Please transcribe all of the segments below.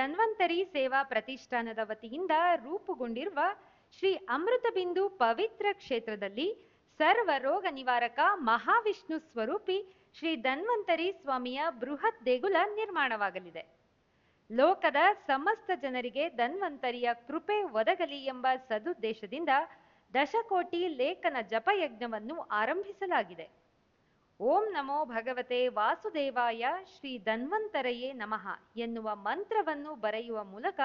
ಧನ್ವಂತರಿ ಸೇವಾ ಪ್ರತಿಷ್ಠಾನದ ವತಿಯಿಂದ ರೂಪುಗೊಂಡಿರುವ ಶ್ರೀ ಅಮೃತಬಿಂದು ಪವಿತ್ರ ಕ್ಷೇತ್ರದಲ್ಲಿ ಸರ್ವ ರೋಗ ನಿವಾರಕ ಮಹಾವಿಷ್ಣು ಸ್ವರೂಪಿ ಶ್ರೀ ಧನ್ವಂತರಿ ಸ್ವಾಮಿಯ ಬೃಹತ್ ದೇಗುಲ ನಿರ್ಮಾಣವಾಗಲಿದೆ. ಲೋಕದ ಸಮಸ್ತ ಜನರಿಗೆ ಧನ್ವಂತರಿಯ ಕೃಪೆ ಒದಗಲಿ ಎಂಬ ಸದುದ್ದೇಶದಿಂದ ದಶಕೋಟಿ ಲೇಖನ ಜಪಯಜ್ಞವನ್ನು ಆರಂಭಿಸಲಾಗಿದೆ. ಓಂ ನಮೋ ಭಗವತೆ ವಾಸುದೇವಾಯ ಶ್ರೀ ಧನ್ವಂತರಯೇ ನಮಃ ಎನ್ನುವ ಮಂತ್ರವನ್ನು ಬರೆಯುವ ಮೂಲಕ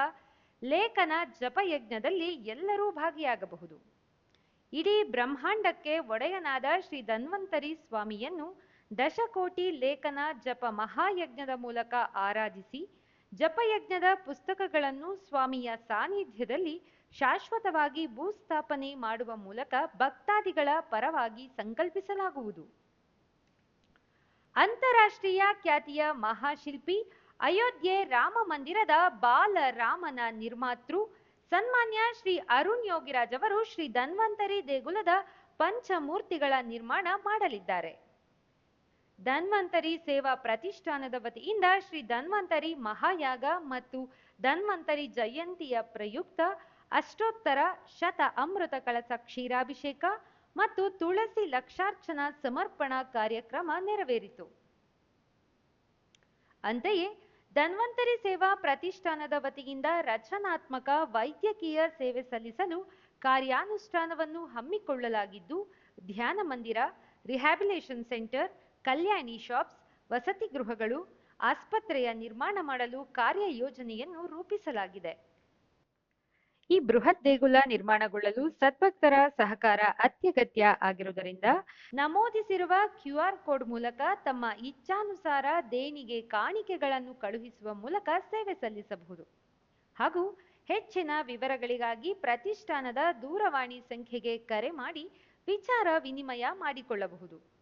ಲೇಖನ ಜಪಯಜ್ಞದಲ್ಲಿ ಎಲ್ಲರೂ ಭಾಗಿಯಾಗಬಹುದು. ಇಡೀ ಬ್ರಹ್ಮಾಂಡಕ್ಕೆ ಒಡೆಯನಾದ ಶ್ರೀ ಧನ್ವಂತರಿ ಸ್ವಾಮಿಯನ್ನು ದಶಕೋಟಿ ಲೇಖನ ಜಪ ಮಹಾಯಜ್ಞದ ಮೂಲಕ ಆರಾಧಿಸಿ ಜಪಯಜ್ಞದ ಪುಸ್ತಕಗಳನ್ನು ಸ್ವಾಮಿಯ ಸಾನ್ನಿಧ್ಯದಲ್ಲಿ ಶಾಶ್ವತವಾಗಿ ಭೂಸ್ಥಾಪನೆ ಮಾಡುವ ಮೂಲಕ ಭಕ್ತಾದಿಗಳ ಪರವಾಗಿ ಸಂಕಲ್ಪಿಸಲಾಗುವುದು. ಅಂತಾರಾಷ್ಟ್ರೀಯ ಖ್ಯಾತಿಯ ಮಹಾಶಿಲ್ಪಿ ಅಯೋಧ್ಯೆ ರಾಮ ಮಂದಿರದ ಬಾಲರಾಮನ ನಿರ್ಮಾತೃ ಸನ್ಮಾನ್ಯ ಶ್ರೀ ಅರುಣ್ ಯೋಗಿರಾಜ್ ಅವರು ಶ್ರೀ ಧನ್ವಂತರಿ ದೇಗುಲದ ಪಂಚಮೂರ್ತಿಗಳ ನಿರ್ಮಾಣ ಮಾಡಲಿದ್ದಾರೆ. ಧನ್ವಂತರಿ ಸೇವಾ ಪ್ರತಿಷ್ಠಾನದ ವತಿಯಿಂದ ಶ್ರೀ ಧನ್ವಂತರಿ ಮಹಾಯಾಗ ಮತ್ತು ಧನ್ವಂತರಿ ಜಯಂತಿಯ ಪ್ರಯುಕ್ತ ಅಷ್ಟೋತ್ತರ ಶತ ಅಮೃತ ಕಳಸ ಕ್ಷೀರಾಭಿಷೇಕ ಮತ್ತು ತುಳಸಿ ಲಕ್ಷಾರ್ಚನಾ ಸಮರ್ಪಣಾ ಕಾರ್ಯಕ್ರಮ ನೆರವೇರಿತು. ಅಂತೆಯೇ, ಧನ್ವಂತರಿ ಸೇವಾ ಪ್ರತಿಷ್ಠಾನದ ವತಿಯಿಂದ ರಚನಾತ್ಮಕ ವೈದ್ಯಕೀಯ ಸೇವೆ ಸಲ್ಲಿಸಲು ಕಾರ್ಯಾನುಷ್ಠಾನವನ್ನು ಹಮ್ಮಿಕೊಳ್ಳಲಾಗಿದ್ದು, ಧ್ಯಾನ ಮಂದಿರ, ರಿಹ್ಯಾಬಿಲೇಷನ್ ಸೆಂಟರ್, ಕಲ್ಯಾಣಿ ಶಾಪ್ಸ್, ವಸತಿ ಗೃಹಗಳು, ಆಸ್ಪತ್ರೆಯ ನಿರ್ಮಾಣ ಮಾಡಲು ಕಾರ್ಯ ಯೋಜನೆಯನ್ನು ರೂಪಿಸಲಾಗಿದೆ. ಈ ಬೃಹತ್ ದೇಗುಲ ನಿರ್ಮಾಣಗೊಳ್ಳಲು ಸದ್ಭಕ್ತರ ಸಹಕಾರ ಅತ್ಯಗತ್ಯ ಆಗಿರುವುದರಿಂದ ನಮೂದಿಸಿರುವ ಕ್ಯೂ ಆರ್ ಕೋಡ್ ಮೂಲಕ ತಮ್ಮ ಇಚ್ಛಾನುಸಾರ ದೇಣಿಗೆ ಕಾಣಿಕೆಗಳನ್ನು ಕಳುಹಿಸುವ ಮೂಲಕ ಸೇವೆ ಸಲ್ಲಿಸಬಹುದು. ಹಾಗೂ ಹೆಚ್ಚಿನ ವಿವರಗಳಿಗಾಗಿ ಪ್ರತಿಷ್ಠಾನದ ದೂರವಾಣಿ ಸಂಖ್ಯೆಗೆ ಕರೆ ಮಾಡಿ ವಿಚಾರ ವಿನಿಮಯ ಮಾಡಿಕೊಳ್ಳಬಹುದು.